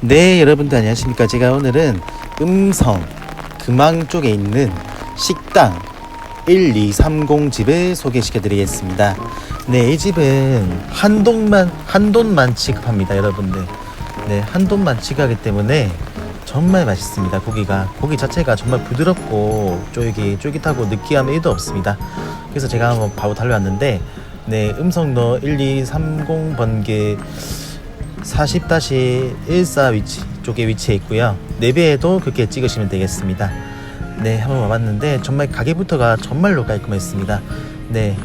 네, 여러분들 안녕하십니까. 제가 오늘은 음성 금왕 쪽에 있는 식당 1230 집을 소개시켜 드리겠습니다. 네, 이 집은 한돈만 한돈만 취급합니다, 여러분들. 네, 한돈만 취급하기 때문에 정말 맛있습니다. 고기가 고기 자체가 정말 부드럽고 쫄깃 쫄깃하고 느끼함이 1도 없습니다. 그래서 제가 한번 바로 달려왔는데 네, 음성로 1230 번개 40-14 위치 쪽에 위치해 있고요. 내비에도 그렇게 찍으시면 되겠습니다. 네, 한번 와봤는데 정말 가게부터가 정말로 깔끔했습니다. 네.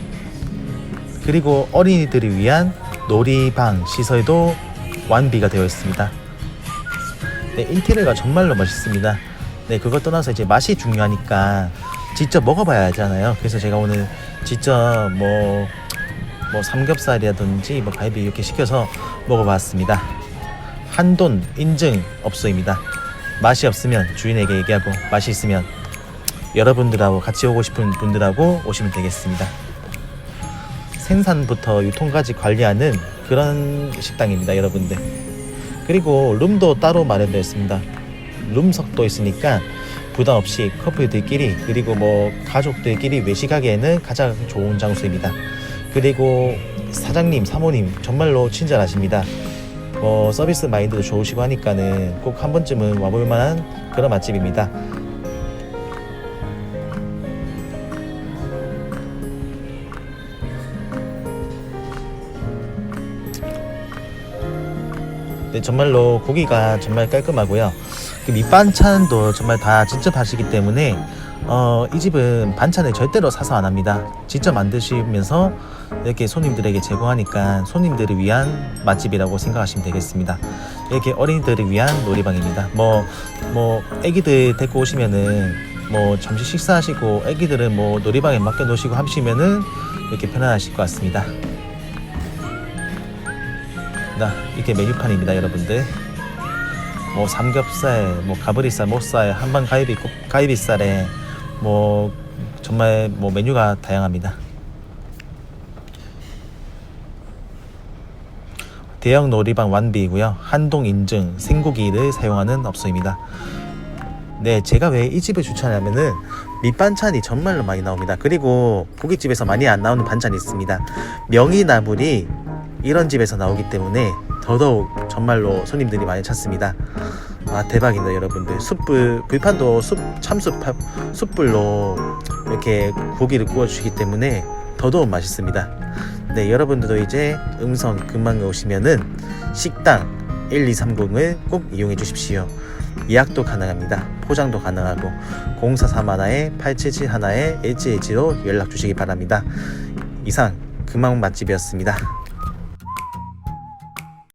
그리고 어린이들을 위한 놀이방 시설도 완비가 되어 있습니다. 네, 인테리어가 정말로 멋있습니다. 네, 그걸 떠나서 이제 맛이 중요하니까 직접 먹어봐야 하잖아요. 그래서 제가 오늘 직접 뭐, 뭐 삼겹살이라든지 뭐 갈비 이렇게 시켜서 먹어봤습니다. 한돈 인증 업소입니다. 맛이 없으면 주인에게 얘기하고 맛이 있으면 여러분들하고 같이 오고 싶은 분들하고 오시면 되겠습니다. 생산부터 유통까지 관리하는 그런 식당입니다, 여러분들. 그리고 룸도 따로 마련되어 있습니다. 룸석도 있으니까 부담 없이 커플들끼리 그리고 뭐 가족들끼리 외식하기에는 가장 좋은 장소입니다. 그리고 사장님, 사모님 정말로 친절하십니다. 뭐 서비스 마인드도 좋으시고 하니까는 꼭 한 번쯤은 와볼 만한 그런 맛집입니다. 네, 정말로 고기가 정말 깔끔하고요. 그 밑반찬도 정말 다 직접 하시기 때문에 어, 이 집은 반찬을 절대로 사서 안 합니다. 직접 만드시면서 이렇게 손님들에게 제공하니까 손님들을 위한 맛집이라고 생각하시면 되겠습니다. 이렇게 어린이들을 위한 놀이방입니다. 뭐, 뭐, 애기들 데리고 오시면은 뭐 잠시 식사하시고 애기들은 뭐 놀이방에 맡겨 놓으시고 하시면은 이렇게 편안하실 것 같습니다. 나 이렇게 메뉴판입니다, 여러분들. 뭐 삼겹살, 뭐 가브리살, 목살, 한방 갈비, 갈비살에 뭐 정말 뭐 메뉴가 다양합니다. 대형 놀이방 완비이고요. 한동 인증 생고기를 사용하는 업소입니다. 네, 제가 왜 이 집을 추천하냐면은 밑반찬이 정말로 많이 나옵니다. 그리고 고깃집에서 많이 안 나오는 반찬이 있습니다. 명이나물이 이런 집에서 나오기 때문에 더더욱 정말로 손님들이 많이 찾습니다. 아 대박이다 여러분들 숯불 불판도 숯 참숯 파- 숯불로 이렇게 고기를 구워 주시기 때문에 더더욱 맛있습니다. 네 여러분들도 이제 음성 금방에 오시면은 식당 1230을 꼭 이용해 주십시오. 예약도 가능합니다. 포장도 가능하고 0431에 877 하나에 LGH로 연락 주시기 바랍니다. 이상 금방 맛집이었습니다.